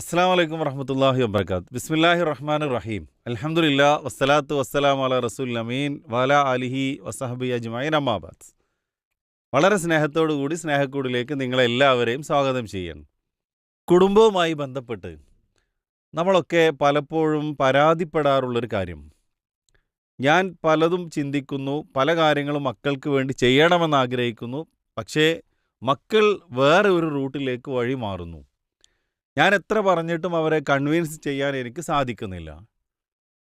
അസ്സാം വലൈക്കും വറഹമത്തല്ലാഹി വബർക്കാത്ത് ബിസ്മില്ലാഹി റഹ്മാൻ റഹീം. അലഹമുല്ല വസ്സലാത്തു വസ്സലാം അല റസൂൽ അമീൻ വാല അലിഹി വസഹബി അജ്മൈൻ അമ്മാബാദ് വളരെ സ്നേഹത്തോടു കൂടി സ്നേഹക്കൂടിലേക്ക് നിങ്ങളെല്ലാവരെയും സ്വാഗതം ചെയ്യണം. കുടുംബവുമായി ബന്ധപ്പെട്ട് നമ്മളൊക്കെ പലപ്പോഴും പരാതിപ്പെടാറുള്ളൊരു കാര്യം. ഞാൻ പലതും ചിന്തിക്കുന്നു പല കാര്യങ്ങളും മക്കൾക്ക് വേണ്ടി ചെയ്യണമെന്ന് ആഗ്രഹിക്കുന്നു പക്ഷേ മക്കൾ വേറെ ഒരു റൂട്ടിലേക്ക് വഴി മാറുന്നു. ഞാൻ എത്ര പറഞ്ഞിട്ടും അവരെ കൺവിൻസ് ചെയ്യാൻ എനിക്ക് സാധിക്കുന്നില്ല.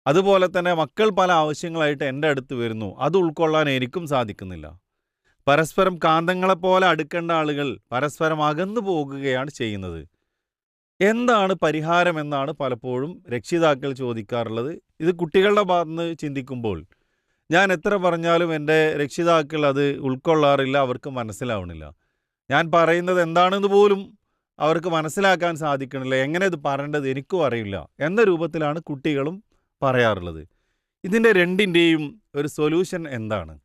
അതുപോലെ തന്നെ മക്കൾ പല ആവശ്യങ്ങളായിട്ട് എന്റെ അടുത്ത് വരുന്നു. അത് ഉൾക്കൊള്ളാൻ എനിക്കും സാധിക്കുന്നില്ല. പരസ്പരം കാന്തങ്ങളെപ്പോലെ അടുക്കേണ്ട ആളുകൾ പരസ്പരം അകന്നു പോകുകയാണ് ചെയ്യുന്നത്. എന്താണ് പരിഹാരം എന്നാണ് പലപ്പോഴും രക്ഷിതാക്കൾ ചോദിക്കാറുള്ളത്. ഇത് കുട്ടികളുടെ ഭാഗത്ത് ചിന്തിക്കുമ്പോൾ ഞാൻ എത്ര പറഞ്ഞാലും എന്റെ രക്ഷിതാക്കൾ അത് ഉൾക്കൊള്ളാറില്ല അവർക്ക് മനസ്സിലാവണില്ല. ഞാൻ പറയുന്നത് എന്താണെന്ന് പോലും അവർക്ക് മനസ്സിലാക്കാൻ സാധിക്കണില്ല. എങ്ങനെ ഇത് പറയേണ്ടത് എനിക്കും അറിയില്ല. എന്ന രൂപത്തിലാണ് കുട്ടികളും പറയാറുള്ളത്. ഇതിന്റെ രണ്ടിന്റെയും ഒരു സൊല്യൂഷൻ എന്താണ്?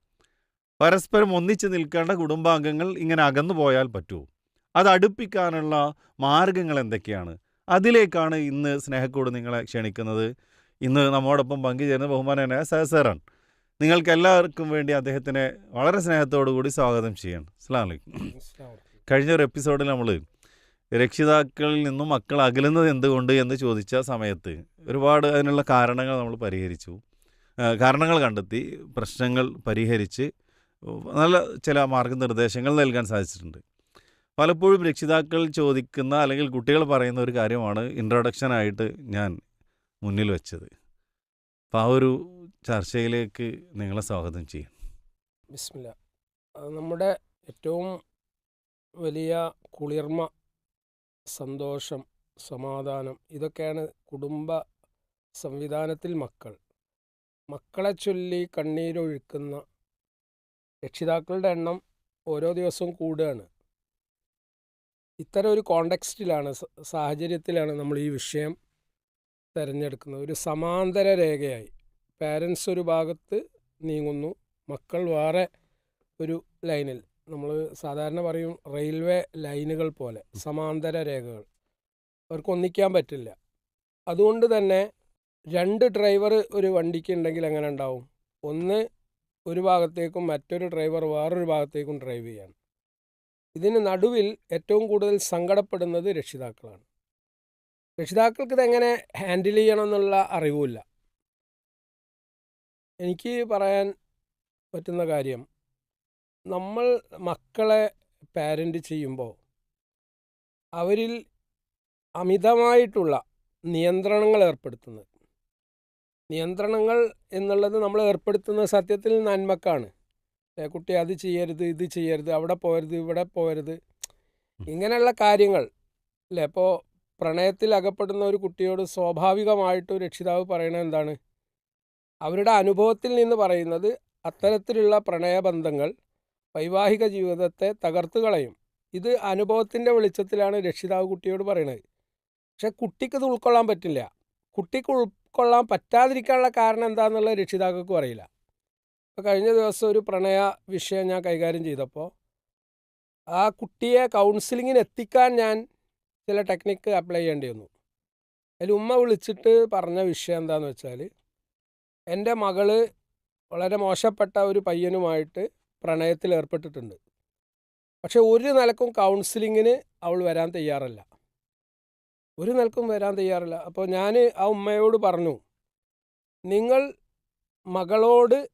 പരസ്പരം ഒന്നിച്ചു നിൽക്കേണ്ട കുടുംബാംഗങ്ങൾ ഇങ്ങനെ അകന്നു പോയാൽ പറ്റുമോ അത് അടുപ്പിക്കാനുള്ള മാർഗങ്ങൾ എന്തൊക്കെയാണ്? അതിലേക്കാണ് ഇന്ന് സ്നേഹക്കൂട് നിങ്ങളെ ക്ഷണിക്കുന്നത്. ഇന്ന് നമ്മോടൊപ്പം പങ്കുചേരുന്ന ബഹുമാനായ സഹസറാണ് നിങ്ങൾക്ക് എല്ലാവർക്കും വേണ്ടി അദ്ദേഹത്തിനെ വളരെ സ്നേഹത്തോടു കൂടി സ്വാഗതം ചെയ്യണം. അസ്സാം വലൈക്കും കഴിഞ്ഞ ഒരു എപ്പിസോഡിൽ നമ്മൾ രക്ഷിതാക്കളിൽ നിന്നും മക്കൾ അകലുന്നത് എന്തുകൊണ്ട് എന്ന് ചോദിച്ച സമയത്ത് ഒരുപാട് അതിനുള്ള കാരണങ്ങൾ നമ്മൾ പരിഹരിച്ചു. കാരണങ്ങൾ കണ്ടെത്തി പ്രശ്നങ്ങൾ പരിഹരിച്ച് നല്ല ചില മാർഗനിർദ്ദേശങ്ങൾ നൽകാൻ സാധിച്ചിട്ടുണ്ട്. പലപ്പോഴും രക്ഷിതാക്കൾ ചോദിക്കുന്ന അല്ലെങ്കിൽ കുട്ടികൾ പറയുന്ന ഒരു കാര്യമാണ് ഇൻട്രൊഡക്ഷനായിട്ട് ഞാൻ മുന്നിൽ വെച്ചത്. അപ്പോൾ ആ ഒരു ചർച്ചയിലേക്ക് നിങ്ങളെ സ്വാഗതം ചെയ്യും. ബിസ്മില്ല. നമ്മുടെ ഏറ്റവും വലിയ കുളിർമ സന്തോഷം സമാധാനം ഇതൊക്കെയാണ് കുടുംബ സംവിധാനത്തിൽ മക്കൾ. മക്കളെ ചൊല്ലി കണ്ണീരൊഴുക്കുന്ന രക്ഷിതാക്കളുടെ എണ്ണം ഓരോ ദിവസവും കൂടുകയാണ്. ഇത്തരം ഒരു കോണ്ടെക്സ്റ്റിലാണ് സാഹചര്യത്തിലാണ് നമ്മൾ ഈ വിഷയം തിരഞ്ഞെടുക്കുന്നത്. ഒരു സമാന്തര രേഖയായി. പാരൻസ് ഒരു ഭാഗത്ത് നീങ്ങുന്നു മക്കൾ വേറെ ഒരു ലൈനിൽ. നമ്മൾ സാധാരണ പറയും റെയിൽവേ ലൈനുകൾ പോലെ സമാന്തര രേഖകൾ. അവർക്ക് ഒന്നിക്കാൻ പറ്റില്ല. അതുകൊണ്ട് തന്നെ രണ്ട് ഡ്രൈവർ ഒരു വണ്ടിക്ക് ഉണ്ടെങ്കിൽ എങ്ങനെ ഉണ്ടാവും? ഒന്ന് ഒരു ഭാഗത്തേക്കും മറ്റൊരു ഡ്രൈവർ വേറൊരു ഭാഗത്തേക്കും ഡ്രൈവ് ചെയ്യാണ്. ഇതിന് നടുവിൽ ഏറ്റവും കൂടുതൽ സങ്കടപ്പെടുന്നത് രക്ഷിതാക്കളാണ്. രക്ഷിതാക്കൾക്ക് ഇതെങ്ങനെ ഹാൻഡിൽ ചെയ്യണം എന്നുള്ള അറിവുമില്ല. എനിക്ക് പറയാൻ പറ്റുന്ന കാര്യം നമ്മൾ മക്കളെ പാരന്റ് ചെയ്യുമ്പോൾ അവരിൽ അമിതമായിട്ടുള്ള നിയന്ത്രണങ്ങൾ ഏർപ്പെടുത്തുന്നത്. നിയന്ത്രണങ്ങൾ എന്നുള്ളത് നമ്മൾ ഏർപ്പെടുത്തുന്ന സത്യത്തിൽ നന്മക്കാണ് കുട്ടി അത് ചെയ്യരുത് ഇത് ചെയ്യരുത് അവിടെ പോകരുത് ഇവിടെ പോകരുത് ഇങ്ങനെയുള്ള കാര്യങ്ങൾ അല്ലേ? ഇപ്പോൾ പ്രണയത്തിൽ അകപ്പെടുന്ന ഒരു കുട്ടിയോട് സ്വാഭാവികമായിട്ടും രക്ഷിതാവ് പറയണത് എന്താണ്? അവരുടെ അനുഭവത്തിൽ നിന്ന് പറയുന്നത് അത്തരത്തിലുള്ള പ്രണയബന്ധങ്ങൾ വൈവാഹിക ജീവിതത്തെ തകർത്തു കളയും. ഇത് അനുഭവത്തിന്റെ വെളിച്ചത്തിലാണ് രക്ഷിതാവ് കുട്ടിയോട് പറയുന്നത് പക്ഷെ കുട്ടിക്ക് ഇത് ഉൾക്കൊള്ളാൻ പറ്റില്ല. കുട്ടിക്ക് ഉൾക്കൊള്ളാൻ പറ്റാതിരിക്കാനുള്ള കാരണം എന്താണെന്നുള്ളത് രക്ഷിതാക്കൾക്കും അറിയില്ല. ഇപ്പോൾ കഴിഞ്ഞ ദിവസം ഒരു പ്രണയ വിഷയം ഞാൻ കൈകാര്യം ചെയ്തപ്പോൾ ആ കുട്ടിയെ കൗൺസിലിങ്ങിന് എത്തിക്കാൻ ഞാൻ ചില ടെക്നിക്ക് അപ്ലൈ ചെയ്യേണ്ടി വന്നു. അതിൽ ഉമ്മ വിളിച്ചിട്ട് പറഞ്ഞ വിഷയം എന്താണെന്ന് വെച്ചാൽ എന്റെ മകൾ വളരെ മോശപ്പെട്ട ഒരു പയ്യനുമായിട്ട് പ്രണയത്തിൽ ഏർപ്പെട്ടിട്ടുണ്ട്. പക്ഷെ ഒരു നിലക്കും കൗൺസിലിങ്ങിന് അവൾ വരാൻ തയ്യാറല്ല. ഒരു നിലക്കും വരാൻ തയ്യാറല്ല. അപ്പോൾ ഞാൻ ആ ഉമ്മയോട് പറഞ്ഞു നിങ്ങൾ മകളോട്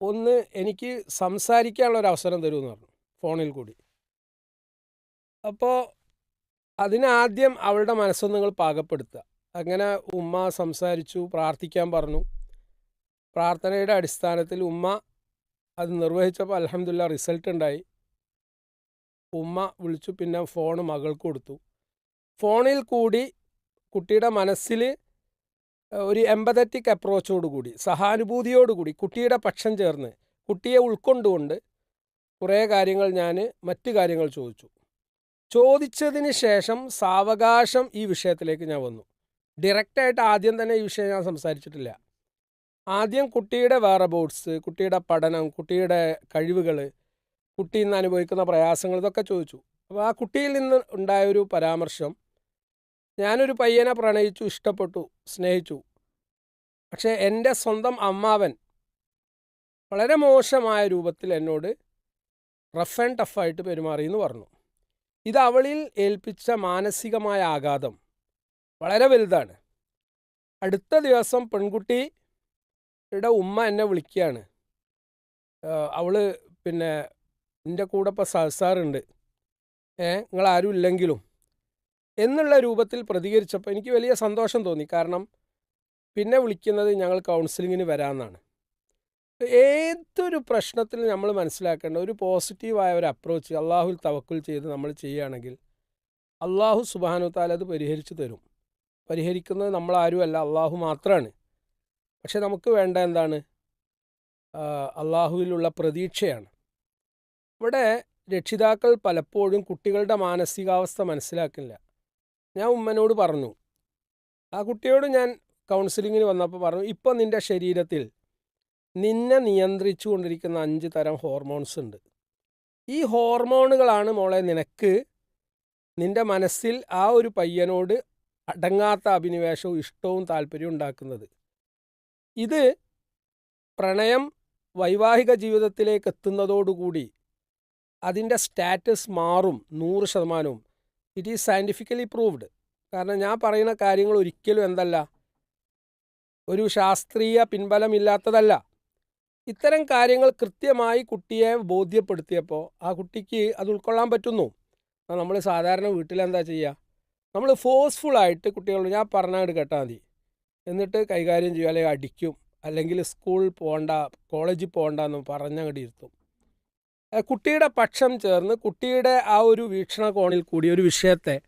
ഒന്ന് എനിക്ക് സംസാരിക്കാനുള്ള ഒരു അവസരം തരുമെന്ന് പറഞ്ഞു ഫോണിൽ കൂടി. അപ്പോൾ അതിനാദ്യം അവളുടെ മനസ്സൊന്ന് നിങ്ങൾ പാകപ്പെടുത്തുക. അങ്ങനെ ഉമ്മ സംസാരിച്ചു പ്രാർത്ഥിക്കാൻ പറഞ്ഞു. പ്രാർത്ഥനയുടെ അടിസ്ഥാനത്തിൽ ഉമ്മ അത് നിർവഹിച്ചപ്പോൾ അലഹമില്ല റിസൾട്ട് ഉണ്ടായി. ഉമ്മ വിളിച്ചു പിന്നെ ഫോൺ മകൾക്ക് കൊടുത്തു. ഫോണിൽ കൂടി കുട്ടിയുടെ മനസ്സിൽ ഒരു എമ്പതറ്റിക് അപ്രോച്ചോടുകൂടി സഹാനുഭൂതിയോടുകൂടി കുട്ടിയുടെ പക്ഷം ചേർന്ന് കുട്ടിയെ ഉൾക്കൊണ്ടുകൊണ്ട് കുറേ കാര്യങ്ങൾ ഞാൻ മറ്റ് കാര്യങ്ങൾ ചോദിച്ചു. ചോദിച്ചതിന് ശേഷം സാവകാശം ഈ വിഷയത്തിലേക്ക് ഞാൻ വന്നു. ഡയറക്റ്റായിട്ട് ആദ്യം തന്നെ ഈ വിഷയം ഞാൻ സംസാരിച്ചിട്ടില്ല. ആദ്യം കുട്ടിയുടെ വേറബോട്ട്സ് കുട്ടിയുടെ പഠനം കുട്ടിയുടെ കഴിവുകൾ കുട്ടി ഇന്ന് അനുഭവിക്കുന്ന പ്രയാസങ്ങൾ ഇതൊക്കെ ചോദിച്ചു. അപ്പോൾ ആ കുട്ടിയിൽ നിന്ന് ഉണ്ടായ ഒരു പരാമർശം ഞാനൊരു പയ്യനെ പ്രണയിച്ചു ഇഷ്ടപ്പെട്ടു സ്നേഹിച്ചു. പക്ഷേ എന്റെ സ്വന്തം അമ്മാവൻ വളരെ മോശമായ രൂപത്തിൽ എന്നോട് റഫ് ആൻഡ് ടഫായിട്ട് പെരുമാറി എന്ന് പറഞ്ഞു. ഇത് അവളിൽ ഏൽപ്പിച്ച മാനസികമായ ആഘാതം വളരെ വലുതാണ്. അടുത്ത ദിവസം പെൺകുട്ടിയുടെ ഉമ്മ എന്നെ വിളിക്കുകയാണ് അവൾ പിന്നെ എന്റെ കൂടെ ഇപ്പോൾ സഹസാറുണ്ട്. ഏ നിങ്ങളാരും ഇല്ലെങ്കിലും. എന്നുള്ള രൂപത്തിൽ പ്രതികരിച്ചപ്പോൾ എനിക്ക് വലിയ സന്തോഷം തോന്നി. കാരണം പിന്നെ വിളിക്കുന്നത് ഞങ്ങൾ കൗൺസിലിങ്ങിന് വരാമെന്നാണ് ഏതൊരു പ്രശ്നത്തിൽ നമ്മൾ മനസ്സിലാക്കേണ്ട ഒരു പോസിറ്റീവായ ഒരു അപ്രോച്ച് അള്ളാഹുൽ തവക്കുൽ ചെയ്ത് നമ്മൾ ചെയ്യുകയാണെങ്കിൽ അള്ളാഹു സുബാനു താല അത് പരിഹരിച്ചു തരും. പരിഹരിക്കുന്നത് നമ്മളാരുമല്ല അള്ളാഹു മാത്രമാണ് പക്ഷെ നമുക്ക് വേണ്ട എന്താണ്? അള്ളാഹുവിലുള്ള പ്രതീക്ഷയാണ്. ഇവിടെ രക്ഷിതാക്കൾ പലപ്പോഴും കുട്ടികളുടെ മാനസികാവസ്ഥ മനസ്സിലാക്കില്ല. ഞാൻ ഉമ്മനോട് പറഞ്ഞു ആ കുട്ടിയോട് ഞാൻ കൗൺസിലിങ്ങിന് വന്നപ്പോൾ പറഞ്ഞു ഇപ്പോൾ നിന്റെ ശരീരത്തിൽ നിന്നെ നിയന്ത്രിച്ചു കൊണ്ടിരിക്കുന്ന അഞ്ച് തരം ഹോർമോൺസ് ഉണ്ട്. ഈ ഹോർമോണുകളാണ് മോളെ നിനക്ക് നിന്റെ മനസ്സിൽ ആ ഒരു പയ്യനോട് അടങ്ങാത്ത അഭിനിവേശവും ഇഷ്ടവും താല്പര്യവും ഉണ്ടാക്കുന്നത്. ഇത് പ്രണയം വൈവാഹിക ജീവിതത്തിലേക്ക് എത്തുന്നതോടുകൂടി അതിന്റെ സ്റ്റാറ്റസ് മാറും നൂറ് ശതമാനവും. ഇറ്റ് ഈസ് സയന്റിഫിക്കലി പ്രൂവ്ഡ് കാരണം ഞാൻ പറയുന്ന കാര്യങ്ങൾ ഒരിക്കലും എന്തല്ല ഒരു ശാസ്ത്രീയ പിൻബലമില്ലാത്തതല്ല. ഇത്തരം കാര്യങ്ങൾ കൃത്യമായി കുട്ടിയെ ബോധ്യപ്പെടുത്തിയപ്പോൾ ആ കുട്ടിക്ക് അത് ഉൾക്കൊള്ളാൻ പറ്റുന്നു. നമ്മൾ സാധാരണ വീട്ടിലെന്താ ചെയ്യുക നമ്മൾ ഫോഴ്സ്ഫുള്ളായിട്ട് കുട്ടികളോട് ഞാൻ പറഞ്ഞാൽ കേട്ടാൽ മതി. എന്നിട്ട് കൈകാര്യം ചെയ്യും അല്ലെങ്കിൽ അടിക്കും അല്ലെങ്കിൽ സ്കൂൾ പോകണ്ട കോളേജിൽ പോകണ്ട എന്ന് പറഞ്ഞങ്ങോട്ട് ഇരുത്തും. കുട്ടിയുടെ പക്ഷം ചേർന്ന് കുട്ടിയുടെ ആ ഒരു വീക്ഷണകോണിൽ കൂടി ഒരു വിഷയത്തെ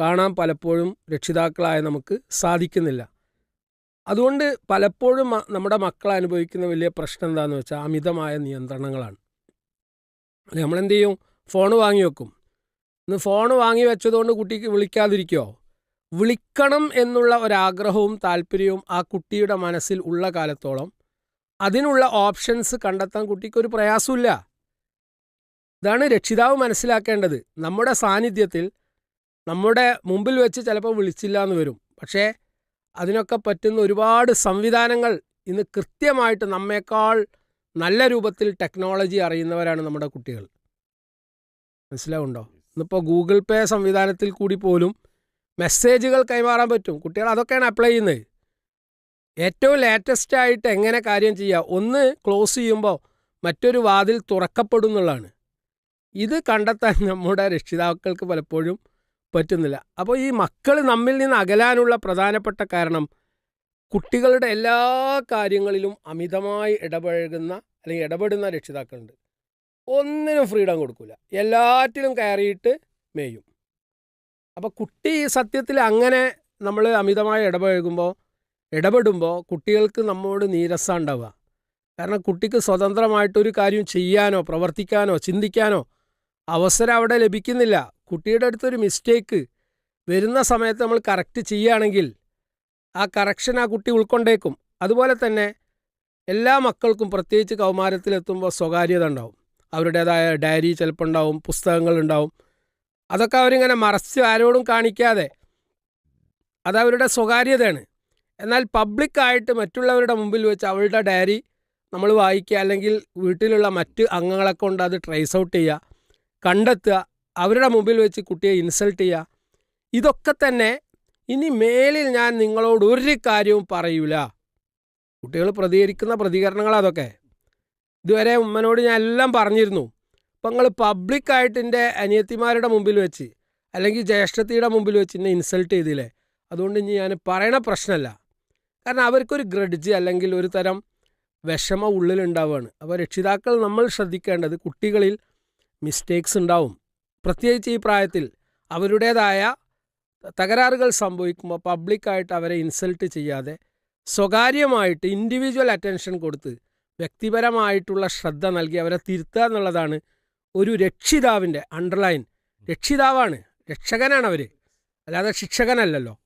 കാണാൻ പലപ്പോഴും രക്ഷിതാക്കളായ നമുക്ക് സാധിക്കുന്നില്ല. അതുകൊണ്ട് പലപ്പോഴും നമ്മുടെ മക്കൾ അനുഭവിക്കുന്ന വലിയ പ്രശ്നം എന്താണെന്ന് വെച്ചാൽ അമിതമായ നിയന്ത്രണങ്ങളാണ്. നമ്മളെന്ത് ചെയ്യും ഫോൺ വാങ്ങി വെക്കും. ഇന്ന് ഫോൺ വാങ്ങി വെച്ചതുകൊണ്ട് കുട്ടിക്ക് വിളിക്കാതിരിക്കുമോ വിളിക്കണം എന്നുള്ള ഒരാഗ്രഹവും താല്പര്യവും ആ കുട്ടിയുടെ മനസ്സിൽ ഉള്ള കാലത്തോളം അതിനുള്ള ഓപ്ഷൻസ് കണ്ടെത്താൻ കുട്ടിക്കൊരു പ്രയാസമില്ല ഇതാണ് രക്ഷിതാവ് മനസ്സിലാക്കേണ്ടത്. നമ്മുടെ സാന്നിധ്യത്തിൽ നമ്മുടെ മുമ്പിൽ വെച്ച് ചിലപ്പോൾ വിളിച്ചില്ല എന്ന് വരും. പക്ഷേ അതിനൊക്കെ പറ്റുന്ന ഒരുപാട് സംവിധാനങ്ങൾ ഇന്ന് കൃത്യമായിട്ട് നമ്മേക്കാൾ നല്ല രൂപത്തിൽ ടെക്നോളജി അറിയുന്നവരാണ് നമ്മുടെ കുട്ടികൾ. മനസ്സിലാവുണ്ടോ? ഇന്നിപ്പോൾ ഗൂഗിൾ പേ സംവിധാനത്തിൽ കൂടി പോലും മെസ്സേജുകൾ കൈമാറാൻ പറ്റും. കുട്ടികൾ അതൊക്കെയാണ് അപ്ലൈ ചെയ്യുന്നത്. ഏറ്റവും ലേറ്റസ്റ്റ് ആയിട്ട് എങ്ങനെ കാര്യം ചെയ്യുക? ഒന്ന് ക്ലോസ് ചെയ്യുമ്പോൾ മറ്റൊരു വാതിൽ തുറക്കപ്പെടും എന്നുള്ളതാണ്. ഇത് കണ്ടെത്താൻ നമ്മുടെ രക്ഷിതാക്കൾക്ക് പലപ്പോഴും പറ്റുന്നില്ല. അപ്പോൾ ഈ മക്കൾ നമ്മിൽ നിന്ന് അകലാനുള്ള പ്രധാനപ്പെട്ട കാരണം കുട്ടികളുടെ എല്ലാ കാര്യങ്ങളിലും അമിതമായി ഇടപഴകുന്ന അല്ലെങ്കിൽ ഇടപെടുന്ന രക്ഷിതാക്കളുണ്ട്. ഒന്നിനും ഫ്രീഡം കൊടുക്കില്ല എല്ലാറ്റിലും കയറിയിട്ട് മേയും. അപ്പോൾ കുട്ടി സത്യത്തിൽ അങ്ങനെ നമ്മൾ അമിതമായി ഇടപഴകുമ്പോൾ ഇടപെടുമ്പോൾ കുട്ടികൾക്ക് നമ്മോട് നീരസം ഉണ്ടാവുക. കാരണം കുട്ടിക്ക് സ്വതന്ത്രമായിട്ടൊരു കാര്യം ചെയ്യാനോ പ്രവർത്തിക്കാനോ ചിന്തിക്കാനോ അവസരം അവിടെ ലഭിക്കുന്നില്ല. കുട്ടിയുടെ അടുത്തൊരു മിസ്റ്റേക്ക് വരുന്ന സമയത്ത് നമ്മൾ കറക്റ്റ് ചെയ്യുകയാണെങ്കിൽ ആ കറക്ഷൻ ആ കുട്ടി ഉൾക്കൊണ്ടേക്കും. അതുപോലെ തന്നെ എല്ലാ മക്കൾക്കും പ്രത്യേകിച്ച് കൗമാരത്തിലെത്തുമ്പോൾ സ്വകാര്യത ഉണ്ടാവും. അവരുടേതായ ഡയറി ചിലപ്പോൾ ഉണ്ടാവും പുസ്തകങ്ങളുണ്ടാവും അതൊക്കെ അവരിങ്ങനെ മറച്ച് ആരോടും കാണിക്കാതെ അതവരുടെ സ്വകാര്യതയാണ്. എന്നാൽ പബ്ലിക്കായിട്ട് മറ്റുള്ളവരുടെ മുമ്പിൽ വെച്ച് അവളുടെ ഡയറി നമ്മൾ വായിക്കുക അല്ലെങ്കിൽ വീട്ടിലുള്ള മറ്റ് അംഗങ്ങളെ കൊണ്ട് അത് ട്രേസ് ഔട്ട് ചെയ്യുക കണ്ടെത്തുക അവരുടെ മുമ്പിൽ വെച്ച് കുട്ടിയെ ഇൻസൾട്ട് ചെയ്യുക ഇതൊക്കെ തന്നെ ഇനി മേലിൽ ഞാൻ നിങ്ങളോട് ഒരു കാര്യവും പറയൂല. കുട്ടികൾ പ്രതികരിക്കുന്ന പ്രതികരണങ്ങൾ അതൊക്കെ. ഇതുവരെ ഉമ്മനോട് ഞാൻ എല്ലാം പറഞ്ഞിരുന്നു. അപ്പം നിങ്ങൾ പബ്ലിക്കായിട്ട് എന്റെ അനിയത്തിമാരുടെ മുമ്പിൽ വെച്ച് അല്ലെങ്കിൽ ജ്യേഷ്ഠത്തിയുടെ മുമ്പിൽ വെച്ച് എന്നെ ഇൻസൾട്ട് ചെയ്തില്ലേ? അതുകൊണ്ട് ഇനി ഞാൻ പറയണ പ്രശ്നമല്ല കാരണം അവർക്കൊരു ഗ്രഡ്ജ് അല്ലെങ്കിൽ ഒരു തരം വിഷമ ഉള്ളിലുണ്ടാവുകയാണ് അപ്പോൾ രക്ഷിതാക്കൾ നമ്മൾ ശ്രദ്ധിക്കേണ്ടത് കുട്ടികളിൽ മിസ്റ്റേക്സ് ഉണ്ടാവും. പ്രത്യേകിച്ച് ഈ പ്രായത്തിൽ അവരുടേതായ തകരാറുകൾ സംഭവിക്കുമ്പോൾ പബ്ലിക്കായിട്ട് അവരെ ഇൻസൾട്ട് ചെയ്യാതെ സ്വകാര്യമായിട്ട് ഇൻഡിവിജ്വൽ അറ്റൻഷൻ കൊടുത്ത് വ്യക്തിപരമായിട്ടുള്ള ശ്രദ്ധ നൽകി അവരെ തിരുത്തുക എന്നുള്ളതാണ് ഒരു രക്ഷിതാവിന്റെ അണ്ടർലൈൻ രക്ഷിതാവാണ്. രക്ഷകനാണ് അവർ അല്ലാതെ ശിക്ഷകനല്ലല്ലോ.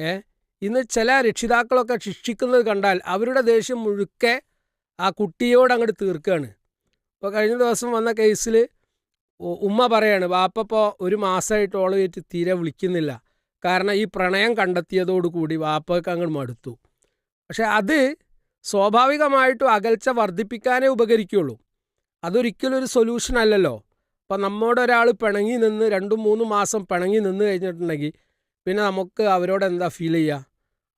ഏ? ഇന്ന് ചില രക്ഷിതാക്കളൊക്കെ ശിക്ഷിക്കുന്നത് കണ്ടാൽ അവരുടെ ദേഷ്യം മുഴുക്കെ ആ കുട്ടിയോട് അങ്ങോട്ട് തീർക്കുകയാണ് ഇപ്പോൾ കഴിഞ്ഞ ദിവസം വന്ന കേസിൽ ഉമ്മ പറയാണ് വാപ്പപ്പോൾ ഒരു മാസമായിട്ട് ഓളവേറ്റ് തീരെ വിളിക്കുന്നില്ല. കാരണം ഈ പ്രണയം കണ്ടെത്തിയതോടുകൂടി വാപ്പയ്ക്ക് അങ്ങോട്ട് മടുത്തു. പക്ഷെ അത് സ്വാഭാവികമായിട്ടും അകൽച്ച വർദ്ധിപ്പിക്കാനേ ഉപകരിക്കുള്ളൂ. അതൊരിക്കലും ഒരു സൊല്യൂഷൻ അല്ലല്ലോ. അപ്പം നമ്മോട് ഒരാൾ പിണങ്ങി നിന്ന് രണ്ടും മൂന്നും മാസം പിണങ്ങി നിന്ന് കഴിഞ്ഞിട്ടുണ്ടെങ്കിൽ പിന്നെ നമുക്ക് അവരോട് എന്താ ഫീൽ ചെയ്യുക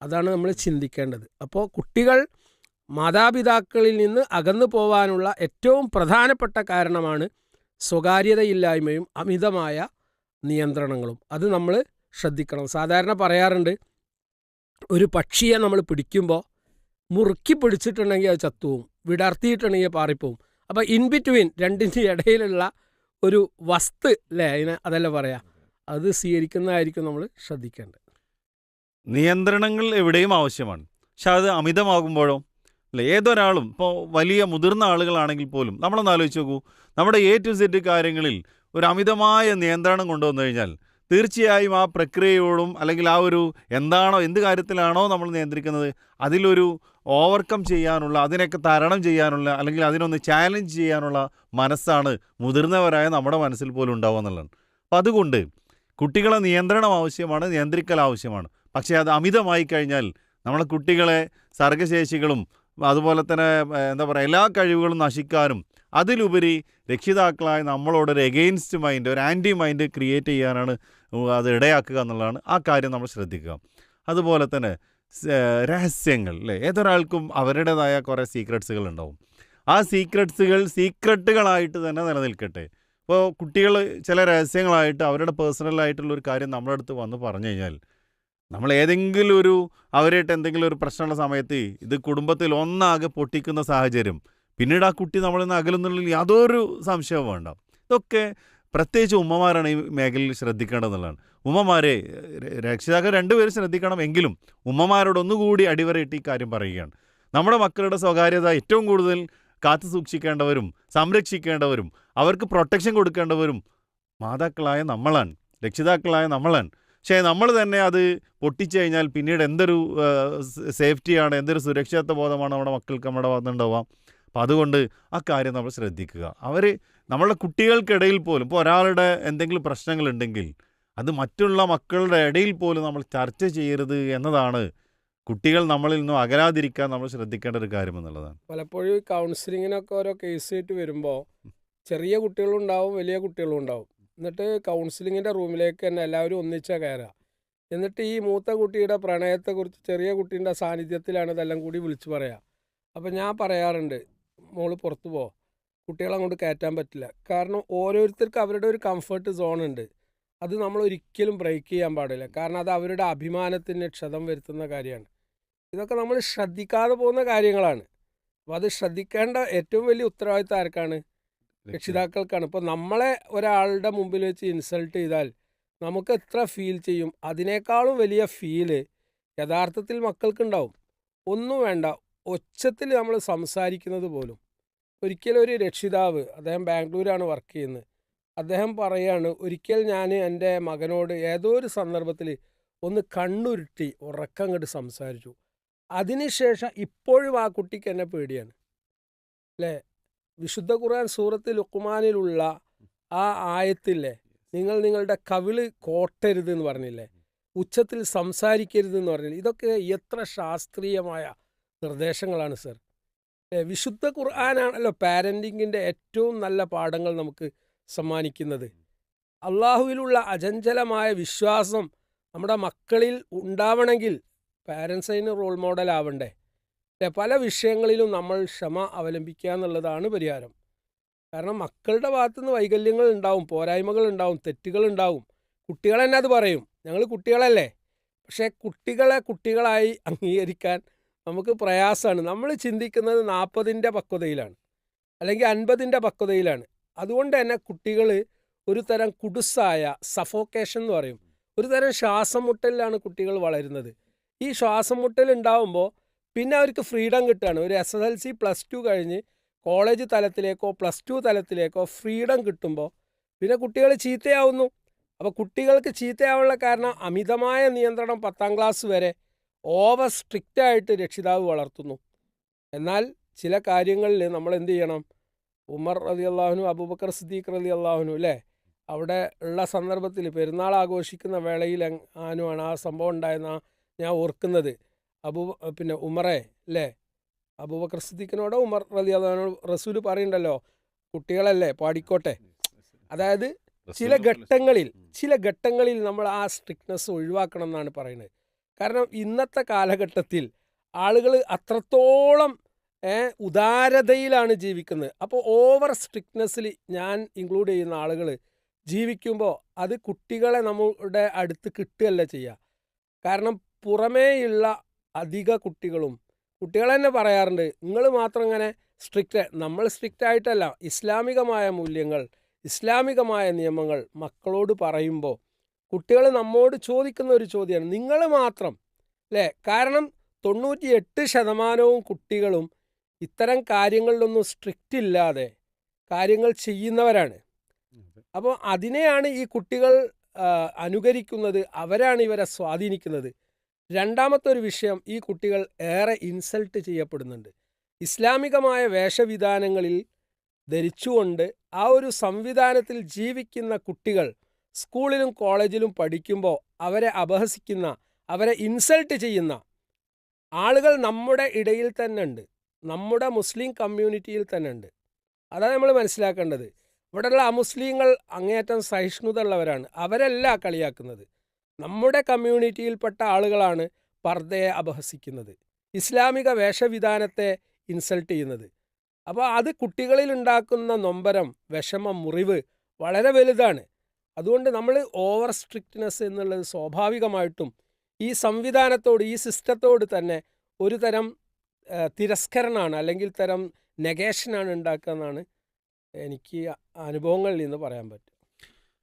അതാണ് നമ്മൾ ചിന്തിക്കേണ്ടത്. അപ്പോൾ കുട്ടികൾ മാതാപിതാക്കളിൽ നിന്ന് അകന്നു പോവാനുള്ള ഏറ്റവും പ്രധാനപ്പെട്ട കാരണമാണ് സ്വകാര്യതയില്ലായ്മയും അമിതമായ നിയന്ത്രണങ്ങളും. അത് നമ്മൾ ശ്രദ്ധിക്കണം. സാധാരണ പറയാറുണ്ട് ഒരു പക്ഷിയെ നമ്മൾ പിടിക്കുമ്പോൾ മുറുക്കി പിടിച്ചിട്ടുണ്ടെങ്കിൽ അത് ചത്തുവും വിടർത്തിയിട്ടുണ്ടെങ്കിൽ പാറിപ്പോവും. അപ്പോൾ ഇൻ ബിറ്റ്വീൻ രണ്ടിന്റെ ഇടയിലുള്ള ഒരു വസ്തു അല്ലേ അതിനെ അതല്ല പറയാ? അത് സ്വീകരിക്കുന്നതായിരിക്കും നമ്മൾ ശ്രദ്ധിക്കേണ്ടത്. നിയന്ത്രണങ്ങൾ എവിടെയും ആവശ്യമാണ്. പക്ഷെ അത് അമിതമാകുമ്പോഴോ അല്ല ഏതൊരാളും ഇപ്പോൾ വലിയ മുതിർന്ന ആളുകളാണെങ്കിൽ പോലും നമ്മളൊന്ന് ആലോചിച്ച് നോക്കൂ. നമ്മുടെ എ ടു സെറ്റ് കാര്യങ്ങളിൽ ഒരു അമിതമായ നിയന്ത്രണം കൊണ്ടുവന്നു കഴിഞ്ഞാൽ തീർച്ചയായും ആ പ്രക്രിയയോടും അല്ലെങ്കിൽ ആ ഒരു എന്താണോ എന്ത് കാര്യത്തിലാണോ നമ്മൾ നിയന്ത്രിക്കുന്നത് അതിലൊരു ഓവർകം ചെയ്യാനുള്ള അതിനൊക്കെ തരണം ചെയ്യാനുള്ള അല്ലെങ്കിൽ അതിനൊന്ന് ചാലഞ്ച് ചെയ്യാനുള്ള മനസ്സാണ് മുതിർന്നവരായ നമ്മുടെ മനസ്സിൽ പോലും ഉണ്ടാവുക എന്നുള്ളതാണ് അപ്പം അതുകൊണ്ട് കുട്ടികളെ നിയന്ത്രണം ആവശ്യമാണ് നിയന്ത്രിക്കൽ ആവശ്യമാണ്. പക്ഷേ അത് അമിതമായി കഴിഞ്ഞാൽ നമ്മളെ കുട്ടികളെ സർഗശേഷികളും അതുപോലെ തന്നെ എന്താ പറയുക എല്ലാ കഴിവുകളും നശിക്കാനും അതിലുപരി രക്ഷിതാക്കളായ നമ്മളോടൊരു എഗെയിൻസ്റ്റ് മൈൻഡ് ഒരു ആന്റി മൈൻഡ് ക്രിയേറ്റ് ചെയ്യാനാണ് അത് ഇടയാക്കുക എന്നുള്ളതാണ് ആ കാര്യം നമ്മൾ ശ്രദ്ധിക്കുക. അതുപോലെ തന്നെ രഹസ്യങ്ങൾ അല്ലേ ഏതൊരാൾക്കും അവരുടേതായ കുറേ സീക്രട്സുകൾ ഉണ്ടാവും ആ സീക്രട്സുകൾ സീക്രട്ടുകളായിട്ട് തന്നെ നിലനിൽക്കട്ടെ. ഇപ്പോൾ കുട്ടികൾ ചില രഹസ്യങ്ങളായിട്ട് അവരുടെ പേഴ്സണലായിട്ടുള്ള ഒരു കാര്യം നമ്മുടെ അടുത്ത് വന്ന് പറഞ്ഞു കഴിഞ്ഞാൽ നമ്മൾ ഏതെങ്കിലും ഒരു അവരായിട്ട് എന്തെങ്കിലും ഒരു പ്രശ്നമുള്ള സമയത്ത് ഇത് കുടുംബത്തിൽ ഒന്നാകെ പൊട്ടിക്കുന്ന സാഹചര്യം പിന്നീട് ആ കുട്ടി നമ്മളിൽ നിന്ന് യാതൊരു സംശയവും വേണ്ട. ഇതൊക്കെ പ്രത്യേകിച്ച് ഉമ്മമാരാണ് ഈ മേഖലയിൽ ശ്രദ്ധിക്കേണ്ടതെന്നുള്ളതാണ്. ഉമ്മമാരെ രക്ഷിതാക്കൾ രണ്ടുപേരും ശ്രദ്ധിക്കണം എങ്കിലും ഉമ്മമാരോട് ഒന്നുകൂടി അടിവരയിട്ട് ഈ കാര്യം പറയുകയാണ്. നമ്മുടെ മക്കളുടെ സ്വകാര്യത ഏറ്റവും കൂടുതൽ കാത്തു സൂക്ഷിക്കേണ്ടവരും സംരക്ഷിക്കേണ്ടവരും അവർക്ക് പ്രൊട്ടക്ഷൻ കൊടുക്കേണ്ടവരും മാതാക്കളായ നമ്മളാണ് രക്ഷിതാക്കളായ നമ്മളാണ്. പക്ഷേ നമ്മൾ തന്നെ അത് പൊട്ടിച്ചു കഴിഞ്ഞാൽ പിന്നീട് എന്തൊരു സേഫ്റ്റിയാണ് എന്തൊരു സുരക്ഷിതത്വ ബോധമാണ് നമ്മുടെ മക്കൾക്ക് നമ്മുടെ ഭാഗത്തുണ്ടാവുക അപ്പം അതുകൊണ്ട് ആ കാര്യം നമ്മൾ ശ്രദ്ധിക്കുക. അവർ നമ്മളുടെ കുട്ടികൾക്കിടയിൽ പോലും ഇപ്പോൾ ഒരാളുടെ എന്തെങ്കിലും പ്രശ്നങ്ങളുണ്ടെങ്കിൽ അത് മറ്റുള്ള മക്കളുടെ ഇടയിൽ പോലും നമ്മൾ ചർച്ച ചെയ്യരുത് എന്നതാണ് കുട്ടികൾ നമ്മളിൽ നിന്നും അകലാതിരിക്കാൻ നമ്മൾ ശ്രദ്ധിക്കേണ്ട ഒരു കാര്യം എന്നുള്ളതാണ്. പലപ്പോഴും കൗൺസിലിങ്ങിനൊക്കെ ഓരോ കേസ് ആയിട്ട് വരുമ്പോൾ ചെറിയ കുട്ടികളും ഉണ്ടാവും വലിയ കുട്ടികളും ഉണ്ടാവും. എന്നിട്ട് കൗൺസിലിങ്ങിന്റെ റൂമിലേക്ക് തന്നെ എല്ലാവരും ഒന്നിച്ചാൽ കയറുക എന്നിട്ട് ഈ മൂത്ത കുട്ടിയുടെ പ്രണയത്തെക്കുറിച്ച് ചെറിയ കുട്ടീന്റെ സാന്നിധ്യത്തിലാണ് ഇതെല്ലാം കൂടി വിളിച്ചു പറയുക അപ്പം ഞാൻ പറയാറുണ്ട് മോൾ പുറത്തു പോ. കുട്ടികളെ അങ്ങോട്ട് കയറ്റാൻ പറ്റില്ല. കാരണം ഓരോരുത്തർക്കും അവരുടെ ഒരു കംഫർട്ട് സോൺ ഉണ്ട്. അത് നമ്മൾ ഒരിക്കലും ബ്രേക്ക് ചെയ്യാൻ പാടില്ല. കാരണം അത് അവരുടെ അഭിമാനത്തിന് ക്ഷതം വരുത്തുന്ന കാര്യമാണ്. ഇതൊക്കെ നമ്മൾ ശ്രദ്ധിക്കാതെ പോകുന്ന കാര്യങ്ങളാണ്. അപ്പോൾ അത് ശ്രദ്ധിക്കേണ്ട ഏറ്റവും വലിയ ഉത്തരവാദിത്തം ആർക്കാണ്? രക്ഷിതാക്കൾക്കാണ്. ഇപ്പോൾ നമ്മളെ ഒരാളുടെ മുമ്പിൽ വെച്ച് ഇൻസൾട്ട് ചെയ്താൽ നമുക്ക് എത്ര ഫീൽ ചെയ്യും? അതിനേക്കാളും വലിയ ഫീൽ യഥാർത്ഥത്തിൽ മക്കൾക്കുണ്ടാവും ഒന്നും വേണ്ട. ഒച്ചത്തിൽ നമ്മൾ സംസാരിക്കുന്നത് പോലും. ഒരിക്കലും ഒരു രക്ഷിതാവ് അദ്ദേഹം ബാംഗ്ലൂരാണ് വർക്ക് ചെയ്യുന്നത്. അദ്ദേഹം പറയാണ് ഒരിക്കൽ ഞാൻ എന്റെ മകനോട് ഏതോ ഒരു സന്ദർഭത്തിൽ ഒന്ന് കണ്ണുരുട്ടി ഉറക്കം കണ്ട് സംസാരിച്ചു അതിനുശേഷം ഇപ്പോഴും ആ കുട്ടിക്ക് എന്നെ പേടിയാണ്. അല്ലേ വിശുദ്ധ ഖുർആൻ സൂറത്ത് ലുക്കുമാനിലുള്ള ആ ആയത്തില്ലേ? നിങ്ങൾ നിങ്ങളുടെ കവിൾ കോട്ടരുത് എന്ന് പറഞ്ഞില്ലേ? ഉച്ചത്തിൽ സംസാരിക്കരുത് എന്ന് പറഞ്ഞില്ലേ? ഇതൊക്കെ എത്ര ശാസ്ത്രീയമായ നിർദ്ദേശങ്ങളാണ് സർ. വിശുദ്ധ ഖുർആനാണല്ലോ പാരന്റിങ്ങിന്റെ ഏറ്റവും നല്ല പാഠങ്ങൾ നമുക്ക് സമ്മാനിക്കുന്നത്. അള്ളാഹുവിലുള്ള അചഞ്ചലമായ വിശ്വാസം നമ്മുടെ മക്കളിൽ ഉണ്ടാവണമെങ്കിൽ പാരൻസ് അതിന് റോൾ മോഡൽ ആവണ്ടേ? അല്ലെ പല വിഷയങ്ങളിലും നമ്മൾ ക്ഷമ അവലംബിക്കുക എന്നുള്ളതാണ് പരിഹാരം. കാരണം മക്കളുടെ ഭാഗത്തുനിന്ന് വൈകല്യങ്ങൾ ഉണ്ടാവും പോരായ്മകൾ ഉണ്ടാവും തെറ്റുകൾ ഉണ്ടാവും. കുട്ടികൾ തന്നെ അത് പറയും. ഞങ്ങൾ കുട്ടികളല്ലേ? പക്ഷേ കുട്ടികളെ കുട്ടികളായി അംഗീകരിക്കാൻ നമുക്ക് പ്രയാസമാണ് നമ്മൾ ചിന്തിക്കുന്നത് നാൽപ്പതിന്റെ പക്വതയിലാണ്. അല്ലെങ്കിൽ അൻപതിന്റെ പക്വതയിലാണ്. അതുകൊണ്ട് തന്നെ കുട്ടികൾ ഒരു തരം കുടുസായ സഫോക്കേഷൻ എന്ന് പറയും. ഒരു തരം ശ്വാസം മുട്ടലിലാണ് കുട്ടികൾ വളരുന്നത്. ഈ ശ്വാസം മുട്ടൽ ഉണ്ടാവുമ്പോൾ പിന്നെ അവർക്ക് ഫ്രീഡം കിട്ടുകയാണ്. ഒരു S S L C plus two കഴിഞ്ഞ് കോളേജ് തലത്തിലേക്കോ പ്ലസ് ടു തലത്തിലേക്കോ ഫ്രീഡം കിട്ടുമ്പോൾ പിന്നെ കുട്ടികൾ ചീത്തയാവുന്നു. അപ്പോൾ കുട്ടികൾക്ക് ചീത്തയാവാനുള്ള കാരണം അമിതമായ നിയന്ത്രണം പത്താം ക്ലാസ് വരെ ഓവർ സ്ട്രിക്റ്റ് ആയിട്ട് രക്ഷിതാവ് വളർത്തുന്നു. എന്നാൽ ചില കാര്യങ്ങളിൽ നമ്മൾ എന്ത് ചെയ്യണം? ഉമർ റതി അള്ളാഹുനു അബൂബക്കർ സിദ്ദീഖ് റതി അള്ളാഹുനു അല്ലേ? അവിടെ ഉള്ള സന്ദർഭത്തിൽ പെരുന്നാൾ ആഘോഷിക്കുന്ന വേളയിൽ ആനുമാണ് ആ സംഭവം ഉണ്ടായെന്ന ഞാൻ ഓർക്കുന്നത്. അബൂ പിന്നെ ഉമറെ അല്ലേ? അബൂബക്കർ സിദ്ദീഖിനോട് ഉമർ റതി റലി റസൂൽ പറയുന്നുണ്ടല്ലോ കുട്ടികളല്ലേ പാടിക്കോട്ടെ. അതായത് ചില ഘട്ടങ്ങളിൽ ചില ഘട്ടങ്ങളിൽ നമ്മൾ ആ സ്ട്രിക്ട്നെസ് ഒഴിവാക്കണം എന്നാണ് പറയുന്നത്. കാരണം ഇന്നത്തെ കാലഘട്ടത്തിൽ ആളുകൾ അത്രത്തോളം ഉദാരതയിലാണ് ജീവിക്കുന്നത്. അപ്പോൾ ഓവർ സ്ട്രിക്ട്നെസ്സിൽ ഞാൻ ഇൻക്ലൂഡ് ചെയ്യുന്ന ആളുകൾ ജീവിക്കുമ്പോൾ അത് കുട്ടികളെ നമ്മുടെ അടുത്ത് കിട്ടുകയല്ല ചെയ്യുക കാരണം പുറമേയുള്ള അധിക കുട്ടികളും കുട്ടികൾ തന്നെ പറയാറുണ്ട് നിങ്ങൾ മാത്രം ഇങ്ങനെ സ്ട്രിക്റ്റ് നമ്മൾ സ്ട്രിക്റ്റ് ആയിട്ടല്ല ഇസ്ലാമികമായ മൂല്യങ്ങൾ ഇസ്ലാമികമായ നിയമങ്ങൾ മക്കളോട് പറയുമ്പോൾ കുട്ടികൾ നമ്മോട് ചോദിക്കുന്ന ഒരു ചോദ്യമാണ്. നിങ്ങൾ മാത്രം അല്ലേ? കാരണം തൊണ്ണൂറ്റി എട്ട് ശതമാനവും കുട്ടികളും ഇത്തരം കാര്യങ്ങളിലൊന്നും സ്ട്രിക്റ്റ് ഇല്ലാതെ കാര്യങ്ങൾ ചെയ്യുന്നവരാണ്. അപ്പോൾ അതിനെയാണ് ഈ കുട്ടികൾ അനുകരിക്കുന്നത് അവരാണ് ഇവരെ സ്വാധീനിക്കുന്നത്. രണ്ടാമത്തെ ഒരു വിഷയം ഈ കുട്ടികൾ ഏറെ ഇൻസൾട്ട് ചെയ്യപ്പെടുന്നുണ്ട്. ഇസ്ലാമികമായ വേഷവിധാനങ്ങളിൽ ധരിച്ചുകൊണ്ട് ആ ഒരു സംവിധാനത്തിൽ ജീവിക്കുന്ന കുട്ടികൾ സ്കൂളിലും കോളേജിലും പഠിക്കുമ്പോൾ അവരെ അപഹസിക്കുന്ന അവരെ ഇൻസൾട്ട് ചെയ്യുന്ന ആളുകൾ നമ്മുടെ ഇടയിൽ തന്നെ ഉണ്ട്. നമ്മുടെ മുസ്ലിം കമ്മ്യൂണിറ്റിയിൽ തന്നെ ഉണ്ട്. അതാണ് നമ്മൾ മനസ്സിലാക്കേണ്ടത്. ഇവിടെയുള്ള അമുസ്ലിങ്ങൾ അങ്ങേയറ്റം സഹിഷ്ണുത ഉള്ളവരാണ് അവരല്ല കളിയാക്കുന്നത്. നമ്മുടെ കമ്മ്യൂണിറ്റിയിൽപ്പെട്ട ആളുകളാണ് പർദ്ദയെ അപഹസിക്കുന്നത്. ഇസ്ലാമിക വേഷവിധാനത്തെ ഇൻസൾട്ട് ചെയ്യുന്നത്. അപ്പോൾ അത് കുട്ടികളിൽ ഉണ്ടാക്കുന്ന നൊമ്പരം വിഷമം മുറിവ് വളരെ വലുതാണ്. അതുകൊണ്ട് നമ്മൾ ഓവർ സ്ട്രിക്റ്റ്നെസ് എന്നുള്ളത് സ്വാഭാവികമായിട്ടും ഈ സംവിധാനത്തോട് ഈ സിസ്റ്റത്തോട് തന്നെ ഒരു തരം തിരസ്കരണമാണ് അല്ലെങ്കിൽ തരം നെഗേഷനാണ് ഉണ്ടാക്കുക എന്നാണ് എനിക്ക് അനുഭവങ്ങളിൽ നിന്ന് പറയാൻ പറ്റും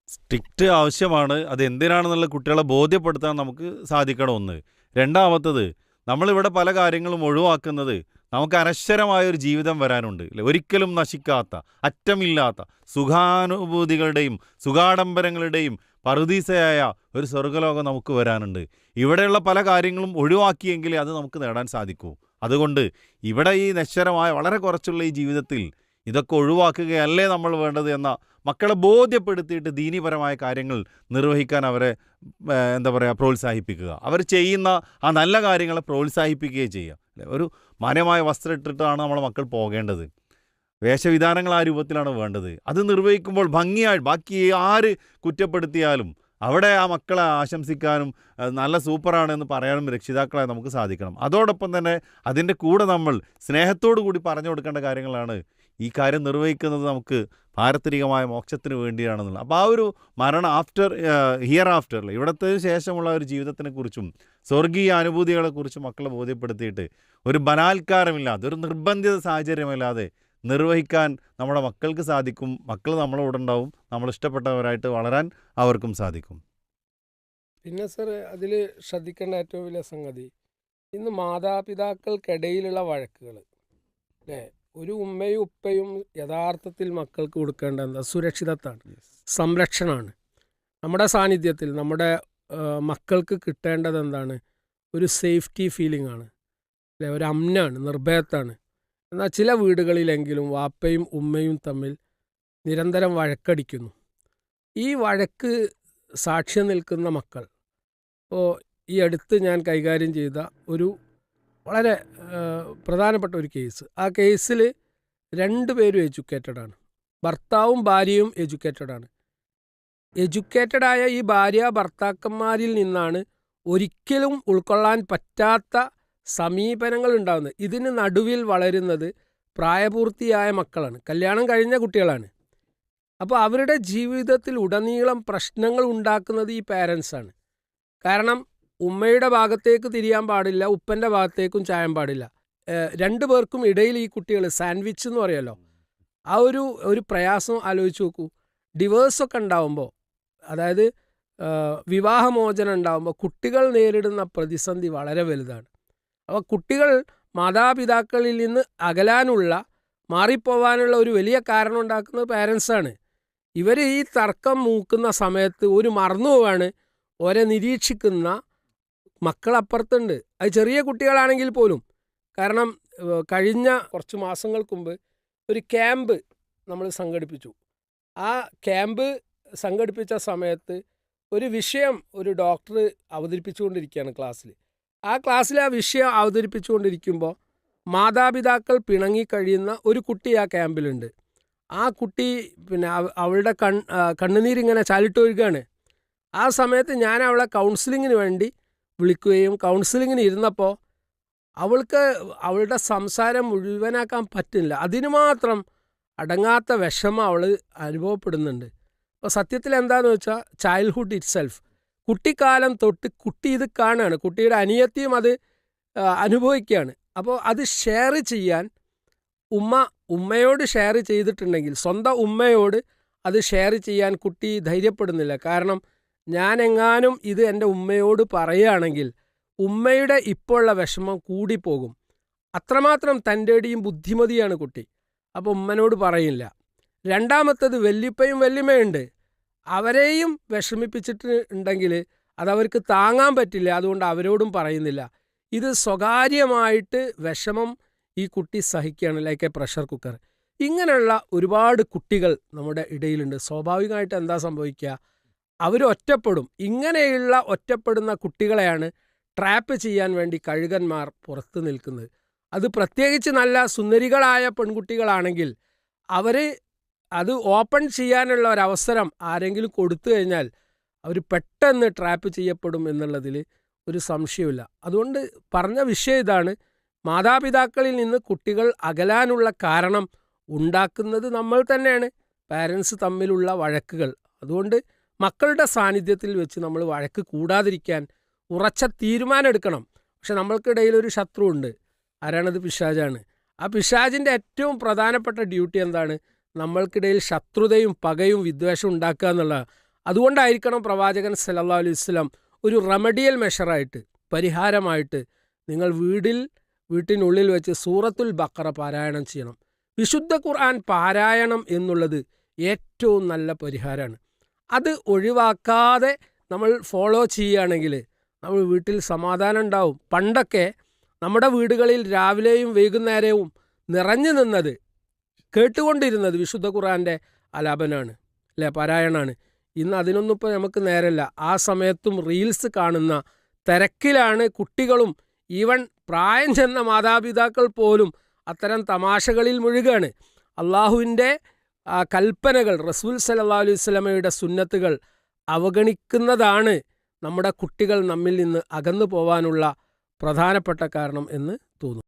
സ്ട്രിക്റ്റ് ആവശ്യമാണ്. അത് എന്തിനാണെന്നുള്ള കുട്ടികളെ ബോധ്യപ്പെടുത്താൻ നമുക്ക് സാധിക്കണം ഒന്ന്. രണ്ടാമത്തത് നമ്മളിവിടെ പല കാര്യങ്ങളും ഒഴിവാക്കുന്നത് നമുക്ക് അനശ്വരമായ ഒരു ജീവിതം വരാനുണ്ട് ഒരിക്കലും നശിക്കാത്ത അറ്റമില്ലാത്ത സുഖാനുഭൂതികളുടെയും സുഖാഡംബരങ്ങളുടെയും പറുദീസയായ ഒരു സ്വർഗലോകം നമുക്ക് വരാനുണ്ട്. ഇവിടെയുള്ള പല കാര്യങ്ങളും ഒഴിവാക്കിയെങ്കിലേ അത് നമുക്ക് നേടാൻ സാധിക്കൂ. അതുകൊണ്ട് ഇവിടെ ഈ നശ്വരമായ വളരെ കുറച്ചുള്ള ഈ ജീവിതത്തിൽ ഇതൊക്കെ ഒഴിവാക്കുകയല്ലേ നമ്മൾ വേണ്ടത് എന്ന മക്കളെ ബോധ്യപ്പെടുത്തിയിട്ട് ദീനീപരമായ കാര്യങ്ങൾ നിർവഹിക്കാൻ അവരെ എന്താ പറയുക പ്രോത്സാഹിപ്പിക്കുക. അവർ ചെയ്യുന്ന ആ നല്ല കാര്യങ്ങളെ പ്രോത്സാഹിപ്പിക്കുകയും ചെയ്യുക ഒരു മാന്യമായ വസ്ത്രം ഇട്ടിട്ടാണ് നമ്മളെ മക്കൾ പോകേണ്ടത്. വേഷവിധാനങ്ങൾ ആ രൂപത്തിലാണ് വേണ്ടത്. അത് നിർവഹിക്കുമ്പോൾ ഭംഗിയായി ബാക്കി ആര് കുറ്റപ്പെടുത്തിയാലും അവിടെ ആ മക്കളെ ആശംസിക്കാനും നല്ല സൂപ്പറാണ് എന്ന് പറയാനും രക്ഷിതാക്കളെ നമുക്ക് സാധിക്കണം. അതോടൊപ്പം തന്നെ അതിന്റെ കൂടെ നമ്മൾ സ്നേഹത്തോടു കൂടി പറഞ്ഞു കൊടുക്കേണ്ട കാര്യങ്ങളാണ് ഈ കാര്യം നിർവഹിക്കുന്നത് നമുക്ക് പാരത്രികമായ മോക്ഷത്തിന് വേണ്ടിയാണെന്നുള്ളത്. അപ്പോൾ ആ ഒരു മരണം ആഫ്റ്റർ ഹിയർ ആഫ്റ്ററിൽ ഇവിടത്തെ ശേഷമുള്ള ഒരു ജീവിതത്തിനെ കുറിച്ചും സ്വർഗീയ അനുഭൂതികളെക്കുറിച്ചും മക്കളെ ബോധ്യപ്പെടുത്തിയിട്ട് ഒരു ബലാത്കാരമില്ലാതെ ഒരു നിർബന്ധിത സാഹചര്യമില്ലാതെ നിർവഹിക്കാൻ നമ്മുടെ മക്കൾക്ക് സാധിക്കും. മക്കൾ നമ്മളോട് ഉണ്ടാവും. നമ്മൾ ഇഷ്ടപ്പെട്ടവരായിട്ട് വളരാൻ അവർക്കും സാധിക്കും. പിന്നെ സർ അതിൽ ശ്രദ്ധിക്കേണ്ട ഏറ്റവും വലിയ സംഗതി ഇന്ന് മാതാപിതാക്കൾക്കിടയിലുള്ള വഴക്കുകൾ അല്ലേ ഒരു ഉമ്മയും ഉപ്പയും യഥാർത്ഥത്തിൽ മക്കൾക്ക് കൊടുക്കേണ്ട എന്താ? സുരക്ഷിതത്വമാണ് സംരക്ഷണമാണ്. നമ്മുടെ സാന്നിധ്യത്തിൽ നമ്മുടെ മക്കൾക്ക് കിട്ടേണ്ടത് എന്താണ്? ഒരു സേഫ്റ്റി ഫീലിംഗ് ആണ് അല്ലെ ഒരു അമ്നാണ് നിർഭയത്താണ്. എന്നാൽ ചില വീടുകളിലെങ്കിലും വാപ്പയും ഉമ്മയും തമ്മിൽ നിരന്തരം വഴക്കടിക്കുന്നു. ഈ വഴക്ക് സാക്ഷ്യം നിൽക്കുന്ന മക്കൾ. ഇപ്പോൾ ഈ അടുത്ത് ഞാൻ കൈകാര്യം ചെയ്ത ഒരു വളരെ പ്രധാനപ്പെട്ട ഒരു കേസ്. ആ കേസിൽ രണ്ടുപേരും എഡ്യൂക്കേറ്റഡ് ആണ്. ഭർത്താവും ഭാര്യയും എഡ്യൂക്കേറ്റഡ് ആണ്. ആയ ഈ ഭാര്യ ഭർത്താക്കന്മാരിൽ നിന്നാണ് ഒരിക്കലും ഉൾക്കൊള്ളാൻ പറ്റാത്ത സമീപനങ്ങൾ ഉണ്ടാകുന്നത് ഇതിന് നടുവിൽ വളരുന്നത് പ്രായപൂർത്തിയായ മക്കളാണ്. കല്യാണം കഴിഞ്ഞ കുട്ടികളാണ്. അപ്പോൾ അവരുടെ ജീവിതത്തിൽ ഉടനീളം പ്രശ്നങ്ങൾ ഉണ്ടാക്കുന്നത് ഈ പാരൻസാണ് കാരണം ഉമ്മയുടെ ഭാഗത്തേക്ക് തിരിയാൻ പാടില്ല ഉപ്പന്റെ ഭാഗത്തേക്കും ചായാൻ പാടില്ല. രണ്ടു പേർക്കും ഇടയിൽ ഈ കുട്ടികൾ സാൻഡ്വിച്ച് എന്ന് പറയുമല്ലോ ആ ഒരു ഒരു പ്രയാസം ആലോചിച്ച് നോക്കൂ. ഡിവേഴ്സൊക്കെ ഉണ്ടാവുമ്പോൾ അതായത് വിവാഹമോചനം ഉണ്ടാകുമ്പോൾ കുട്ടികൾ നേരിടുന്ന പ്രതിസന്ധി വളരെ വലുതാണ്. അപ്പോൾ കുട്ടികൾ മാതാപിതാക്കളിൽ നിന്ന് അകലാനുള്ള മാറിപ്പോവാനുള്ള ഒരു വലിയ കാരണം ഉണ്ടാക്കുന്നത് പാരൻസാണ് ഇവർ ഈ തർക്കം മൂക്കുന്ന സമയത്ത് ഒരു മറന്നു പോവാണ് ഓരെ നിരീക്ഷിക്കുന്ന മക്കളപ്പുറത്തുണ്ട്. അത് ചെറിയ കുട്ടികളാണെങ്കിൽ പോലും. കാരണം കഴിഞ്ഞ കുറച്ച് മാസങ്ങൾക്ക് മുമ്പ് ഒരു ക്യാമ്പ് നമ്മൾ സംഘടിപ്പിച്ചു. ആ ക്യാമ്പ് സംഘടിപ്പിച്ച സമയത്ത് ഒരു വിഷയം ഒരു ഡോക്ടർ അവതരിപ്പിച്ചുകൊണ്ടിരിക്കുകയാണ് ക്ലാസ്സിൽ. ആ ക്ലാസ്സിൽ ആ വിഷയം അവതരിപ്പിച്ചുകൊണ്ടിരിക്കുമ്പോൾ മാതാപിതാക്കൾ പിണങ്ങി കഴിയുന്ന ഒരു കുട്ടി ആ ക്യാമ്പിലുണ്ട്. ആ കുട്ടി പിന്നെ അവളുടെ കൺ കണ്ണുനീരിങ്ങനെ ചാലിട്ടൊഴുകാണ്. ആ സമയത്ത് ഞാൻ അവളെ കൗൺസിലിങ്ങിന് വേണ്ടി വിളിക്കുകയും കൗൺസിലിങ്ങിന് ഇരുന്നപ്പോൾ അവൾക്ക് അവളുടെ സംസാരം മുഴുവനാക്കാൻ പറ്റുന്നില്ല അതിന് മാത്രം അടങ്ങാത്ത വിഷമം അവൾ അനുഭവപ്പെടുന്നുണ്ട്. അപ്പോൾ സത്യത്തിൽ എന്താന്ന് വെച്ചാൽ ചൈൽഡ്ഹുഡ് ഇറ്റ് സെൽഫ് കുട്ടിക്കാലം തൊട്ട് കുട്ടി ഇത് കാണുകയാണ് കുട്ടിയുടെ അനിയത്തിയും അത് അനുഭവിക്കുകയാണ്. അപ്പോൾ അത് ഷെയർ ചെയ്യാൻ ഉമ്മ ഉമ്മയോട് ഷെയർ ചെയ്തിട്ടുണ്ടെങ്കിൽ സ്വന്തം ഉമ്മയോട് അത് ഷെയർ ചെയ്യാൻ കുട്ടി ധൈര്യപ്പെടുന്നില്ല. കാരണം ഞാൻ എങ്ങാനും ഇത് എന്റെ ഉമ്മയോട് പറയുകയാണെങ്കിൽ ഉമ്മയുടെ ഇപ്പോഴുള്ള വിഷമം കൂടിപ്പോകും. അത്രമാത്രം തന്റെ അടിയും ബുദ്ധിമതിയാണ് കുട്ടി. അപ്പോൾ ഉമ്മനോട് പറയില്ല. രണ്ടാമത്തത് വല്യപ്പയും വല്യമ്മയുണ്ട്. അവരെയും വിഷമിപ്പിച്ചിട്ട് ഉണ്ടെങ്കിൽ അതവർക്ക് താങ്ങാൻ പറ്റില്ല. അതുകൊണ്ട് അവരോടും പറയുന്നില്ല. ഇത് സ്വകാര്യമായിട്ട് വിഷമം ഈ കുട്ടി സഹിക്കുകയാണ്. Like a pressure cooker. ഇങ്ങനെയുള്ള ഒരുപാട് കുട്ടികൾ നമ്മുടെ ഇടയിലുണ്ട്. സ്വാഭാവികമായിട്ട് എന്താ സംഭവിക്കുക? അവർ ഒറ്റപ്പെടും. ഇങ്ങനെയുള്ള ഒറ്റപ്പെടുന്ന കുട്ടികളെയാണ് ട്രാപ്പ് ചെയ്യാൻ വേണ്ടി കഴുകന്മാർ പുറത്തു നിൽക്കുന്നത്. അത് പ്രത്യേകിച്ച് നല്ല സുന്ദരികളായ പെൺകുട്ടികളാണെങ്കിൽ അവർ അത് ഓപ്പൺ ചെയ്യാനുള്ള ഒരവസരം ആരെങ്കിലും കൊടുത്തു കഴിഞ്ഞാൽ അവർ പെട്ടെന്ന് ട്രാപ്പ് ചെയ്യപ്പെടും എന്നുള്ളതിൽ ഒരു സംശയമില്ല അതുകൊണ്ട് പറഞ്ഞ വിഷയം ഇതാണ്. മാതാപിതാക്കളിൽ നിന്ന് കുട്ടികൾ അകലാനുള്ള കാരണം ഉണ്ടാക്കുന്നത് നമ്മൾ തന്നെയാണ്. പാരൻസ് തമ്മിലുള്ള വഴക്കുകൾ. അതുകൊണ്ട് മക്കളുടെ സാന്നിധ്യത്തിൽ വെച്ച് നമ്മൾ വഴക്ക് കൂടാതിരിക്കാൻ ഉറച്ച തീരുമാനം എടുക്കണം പക്ഷെ നമ്മൾക്കിടയിൽ ഒരു ശത്രു ഉണ്ട്. ആരാണത്? പിശാജാണ് ആ പിശാജിന്റെ ഏറ്റവും പ്രധാനപ്പെട്ട ഡ്യൂട്ടി എന്താണ്? നമ്മൾക്കിടയിൽ ശത്രുതയും പകയും വിദ്വേഷവും ഉണ്ടാക്കുക എന്നുള്ളതാണ്. അതുകൊണ്ടായിരിക്കണം പ്രവാചകൻ സല്ലല്ലാഹു അലൈഹി വസല്ലം ഒരു റെമഡിയൽ മെഷറായിട്ട് പരിഹാരമായിട്ട് നിങ്ങൾ വീടിൽ വീട്ടിനുള്ളിൽ വെച്ച് സൂറത്തുൽ ബക്കറ പാരായണം ചെയ്യണം. വിശുദ്ധ ഖുർആൻ പാരായണം എന്നുള്ളത് ഏറ്റവും നല്ല പരിഹാരമാണ്. അത് ഒഴിവാക്കാതെ നമ്മൾ ഫോളോ ചെയ്യുകയാണെങ്കിൽ നമ്മൾ വീട്ടിൽ സമാധാനം ഉണ്ടാവും. പണ്ടൊക്കെ നമ്മുടെ വീടുകളിൽ രാവിലെയും വൈകുന്നേരവും നിറഞ്ഞു നിന്നത് കേട്ടുകൊണ്ടിരുന്നത് വിശുദ്ധ ഖുറാന്റെ അലാപനാണ് അല്ലേ പാരായണാണ്. ഇന്ന് അതിനൊന്നും ഇപ്പോൾ നമുക്ക് നേരല്ല. ആ സമയത്തും റീൽസ് കാണുന്ന തിരക്കിലാണ് കുട്ടികളും ഈവൻ പ്രായം ചെന്ന മാതാപിതാക്കൾ പോലും അത്തരം തമാശകളിൽ മുഴുകാണ്. അള്ളാഹുവിന്റെ ആ കൽപ്പനകൾ റസൂൽ സല്ലല്ലാഹു അലൈഹി വസല്ലമയുടെ സുന്നത്തുകൾ അവഗണിക്കുന്നതാണ് നമ്മുടെ കുട്ടികൾ നമ്മിൽ നിന്ന് അകന്നു പോവാനുള്ള പ്രധാനപ്പെട്ട കാരണം എന്ന് തോന്നുന്നു.